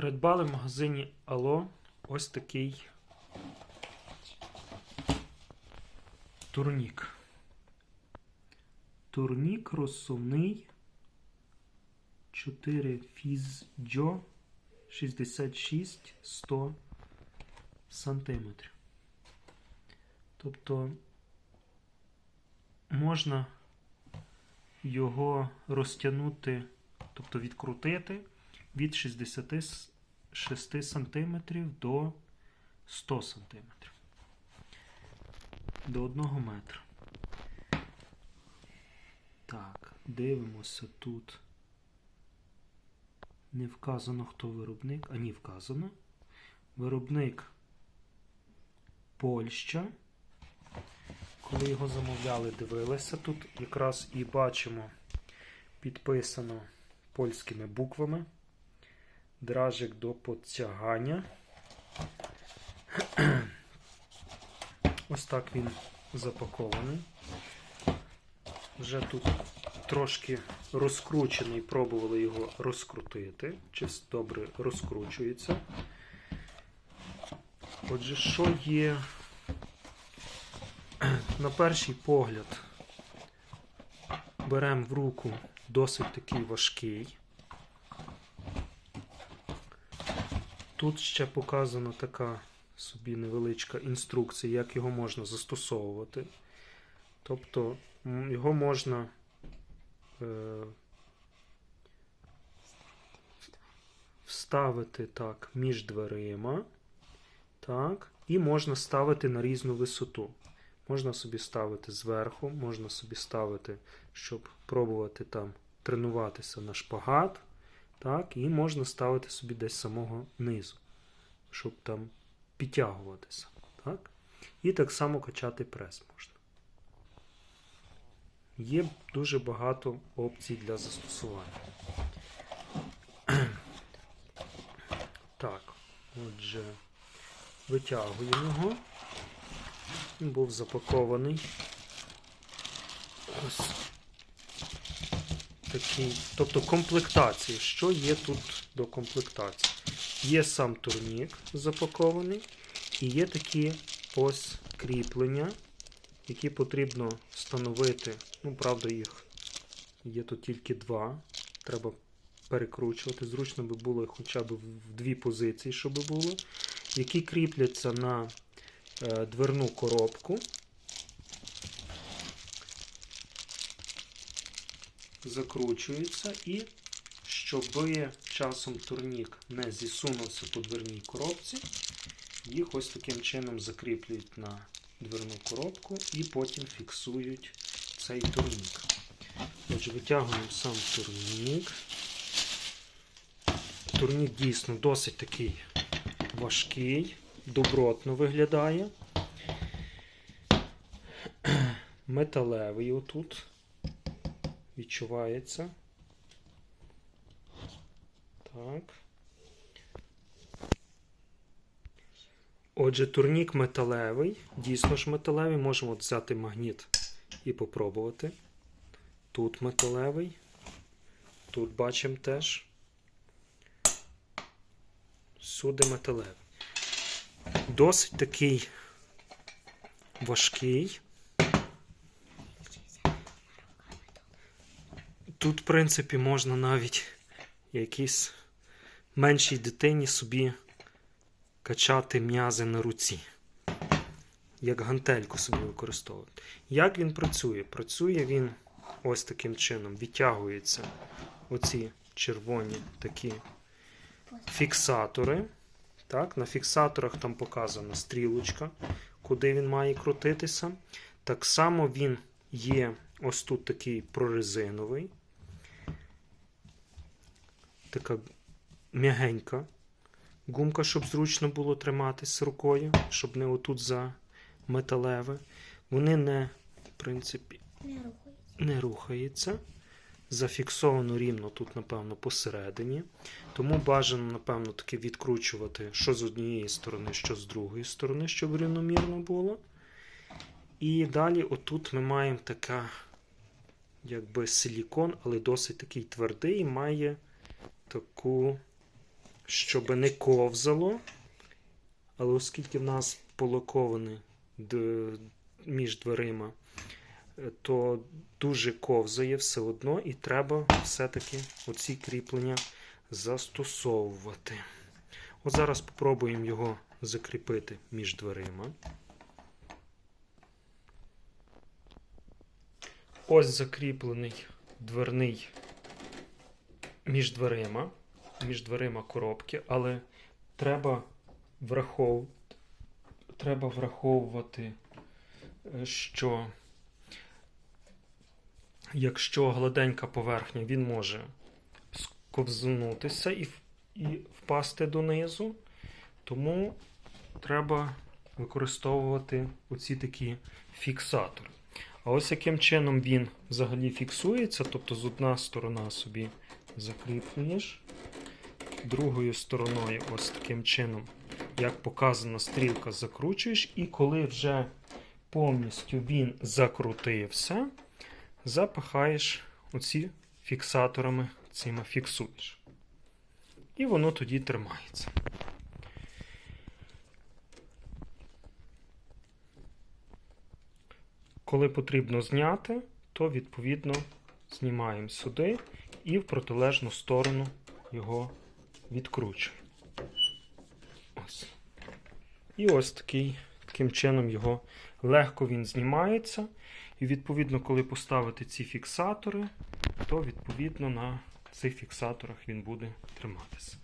Придбали в магазині Ало ось такий турнік. Турнік розсувний 4 фізджо 66 100 сантиметрів. Тобто можна його розтягнути, тобто відкрутити від 66 см до 100 см. До 1 метра. Так, дивимося тут. Не вказано, хто виробник, а ні, вказано. Виробник Польща. Коли його замовляли, дивилися. Тут якраз і бачимо підписано польськими буквами. Дражик до подтягання. Ось так він запакований. Вже тут трошки розкручений, пробували його розкрутити. Чи добре розкручується. Отже, що є на перший погляд, беремо в руку досить такий важкий. Тут ще показана така собі невеличка інструкція, як його можна застосовувати. Тобто його можна е, вставити так між дверима. Так, і можна ставити на різну висоту. Можна собі ставити зверху, можна собі ставити, щоб пробувати там тренуватися на шпагат. Так, і можна ставити собі десь самого низу, щоб там підтягуватися. Так? І так само качати прес можна. Є дуже багато опцій для застосування. Так, отже, витягуємо його. Він був запакований. Ось такий. Тобто комплектації. Що є тут до комплектації? Є сам турнік запакований, і є такі ось кріплення, які потрібно встановити. Ну, правда, їх є тут тільки два. Треба перекручувати. Зручно би було хоча б в дві позиції, щоб було, які кріпляться на е, дверну коробку. Закручується і щоб часом турнік не зісунувся по дверній коробці, їх ось таким чином закріплюють на дверну коробку і потім фіксують цей турнік. Отже, витягуємо сам турнік. Турнік дійсно досить такий важкий, добротно виглядає. Металевий отут відчувається. Так. Отже, турнік металевий, дійсно ж металевий. Можемо взяти магніт і попробувати. Тут металевий. Тут бачимо теж. Сюди металевий. Досить такий важкий. Тут, в принципі, можна навіть якійсь меншій дитині собі качати м'язи на руці. Як гантельку собі використовувати. Як він працює? Працює він ось таким чином. Відтягуються оці червоні такі фіксатори. Так, На фіксаторах там показана стрілочка, куди він має крутитися. Так само він є ось тут такий прорезиновий. Така м'ягенька гумка, щоб зручно було триматись рукою, щоб не отут за металеве. Вони не, в принципі, Не рухається. Зафіксовано рівно тут, напевно, посередині. Тому бажано, напевно, таки відкручувати що з однієї сторони, що з другої сторони, щоб рівномірно було. І далі, отут ми маємо така, якби силікон, але досить такий твердий, має таку щоб не ковзало. Але оскільки в нас полоковане між дверима, е, то дуже ковзає все одно, і треба все-таки оці кріплення застосовувати. От зараз спробуємо його закріпити між дверима. Ось закріплений дверний між дверима, між дверима коробки, але треба врахов... треба враховувати, е, що якщо гладенька поверхня, він може сковзнутися і, і впасти донизу, тому треба використовувати оці такі фіксатори. А ось яким чином він взагалі фіксується, тобто з одна сторона собі закріплюєш, другою стороною, ось таким чином, як показана стрілка, закручуєш, і коли вже повністю він закрутився, запихаєш оці фіксаторами, цими фіксуєш. І воно тоді тримається. Коли потрібно зняти, то відповідно знімаємо сюди і в протилежну сторону його відкручуємо. Ось. І ось такий, таким чином його легко він знімається. І відповідно, коли поставити ці фіксатори, то відповідно на цих фіксаторах він буде триматися.